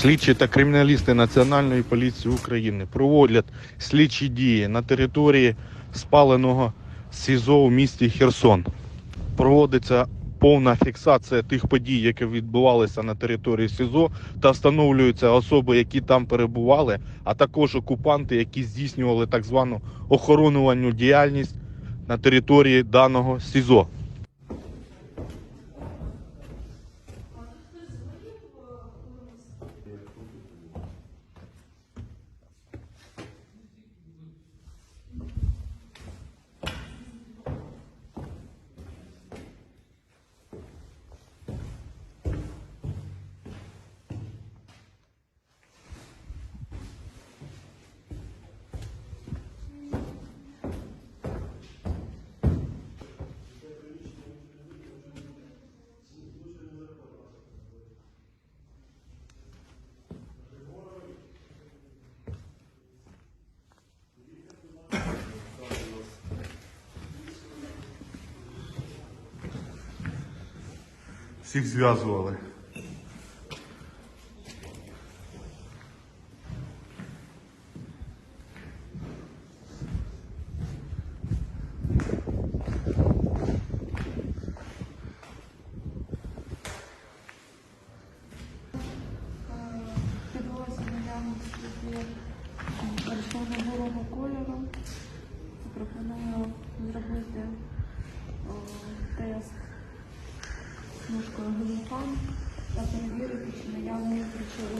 Слідчі та криміналісти Національної поліції України проводять слідчі дії на території спаленого СІЗО у місті Херсон. Проводиться повна фіксація тих подій, які відбувалися на території СІЗО, та встановлюються особи, які там перебували, а також окупанти, які здійснювали так звану охоронувальну діяльність на території даного СІЗО. Всіх зв'язували. Наявності є. Пропоную зробити смужкою глюфан та перевірити, чи наявні вони